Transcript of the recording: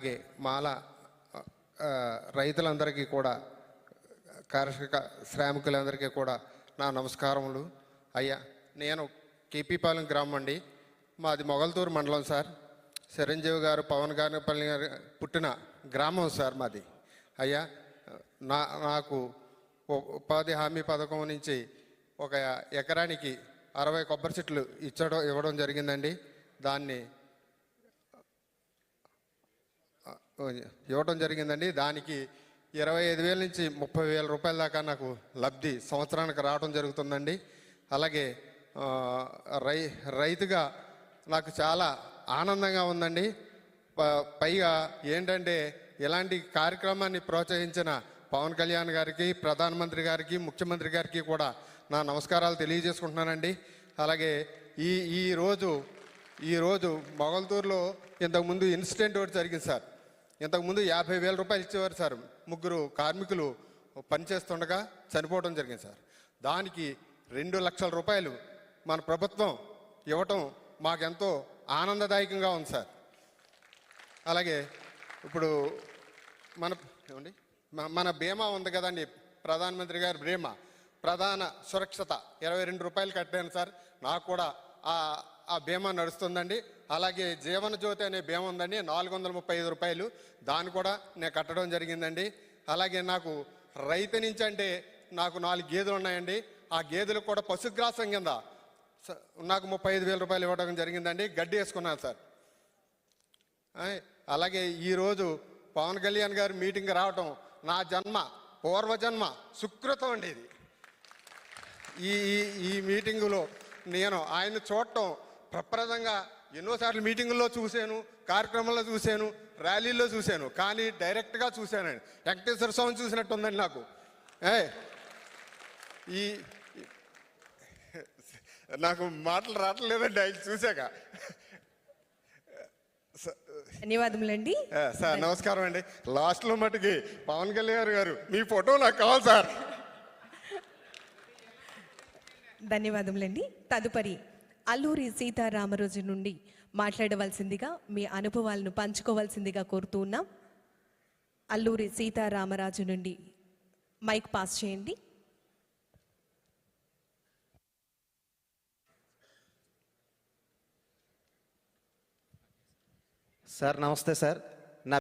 అలాగే మాల రైతులందరికీ కూడా కర్షక శ్రామికులందరికీ కూడా నా నమస్కారములు. అయ్యా నేను కేపీపాలెం గ్రామం అండి. మాది మొగల్తూరు మండలం సార్. చిరంజీవి గారు పవన్ గారిపల్లి గారు పుట్టిన గ్రామం సార్ మాది. అయ్యా నా నాకు ఉపాధి హామీ పథకం నుంచి ఒక ఎకరానికి అరవై కొబ్బరి చెట్లు ఇచ్చడం ఇవ్వడం జరిగిందండి. దాన్ని ఇవ్వటం జరిగిందండి. దానికి ఇరవై ఐదు వేల నుంచి ముప్పై వేల రూపాయల దాకా నాకు లబ్ధి సంవత్సరానికి రావడం జరుగుతుందండి. అలాగే రై రైతుగా నాకు చాలా ఆనందంగా ఉందండి. ప- పైగా ఏంటంటే ఇలాంటి కార్యక్రమాన్ని ప్రోత్సహించిన పవన్ కళ్యాణ్ గారికి ప్రధానమంత్రి గారికి ముఖ్యమంత్రి గారికి కూడా నా నమస్కారాలు తెలియజేసుకుంటున్నానండి. అలాగే ఈ ఈరోజు ఈరోజు మొగల్తూరులో ఇంతకుముందు ఇన్సిడెంట్ ఒకటి జరిగింది సార్. ఇంతకుముందు యాభై వేల రూపాయలు ఇచ్చేవారు సార్. ముగ్గురు కార్మికులు పనిచేస్తుండగా చనిపోవడం జరిగింది సార్. దానికి రెండు లక్షల రూపాయలు మన ప్రభుత్వం ఇవ్వటం మాకెంతో ఆనందదాయకంగా ఉంది సార్. అలాగే ఇప్పుడు మన ఏమండి? మన బీమా ఉంది కదండి ప్రధానమంత్రి గారి బీమా. ప్రధాన సురక్షత. ఇరవై రెండు రూపాయలు కట్టాను సార్. నాకు కూడా ఆ బీమా నడుస్తుందండి. అలాగే జీవన జ్యోతి అనే బీమా ఉందండి. నాలుగు వందల ముప్పై ఐదు రూపాయలు. దాన్ని కూడా నేను కట్టడం జరిగిందండి. అలాగే నాకు రైతు నుంచి అంటే నాకు నాలుగు గేదెలు ఉన్నాయండి. ఆ గేదెలకు కూడా పశుగ్రాసం కింద నాకు ముప్పై ఐదు వేల రూపాయలు ఇవ్వడం జరిగిందండి. గడ్డి వేసుకున్నాను సార్. అలాగే ఈరోజు పవన్ కళ్యాణ్ గారు మీటింగ్ రావటం నా జన్మ పూర్వజన్మ సుకృతం అండి ఇది. ఈ- ఈ మీటింగులో నేను ఆయన చూడటం ప్రప్రదంగా ఎన్నోసార్లు మీటింగుల్లో చూశాను కార్యక్రమంలో చూశాను ర్యాలీల్లో చూశాను కానీ డైరెక్ట్గా చూశానండి వెంకటేశ్వర స్వామి చూసినట్టు ఉందండి నాకు. ఏ? ఈ నాకు మాటలు రావట్లేదండి ఆయన చూశాక. ధన్యవాదములండి. సార్ నమస్కారం అండి. లాస్ట్లో మటుకి పవన్ కళ్యాణ్ గారు మీ ఫోటో నాకు కావాలి సార్. ధన్యవాదములండి. తదుపరి అల్లూరి సీతారామరాజు నుండి మాట్లాడవలసిందిగా మీ అనుభవాలను పంచుకోవాల్సిందిగా కోరుతూ ఉన్నాం. అల్లూరి సీతారామరాజు నుండి మైక్ పాస్ చేయండి. సార్ నమస్తే సార్.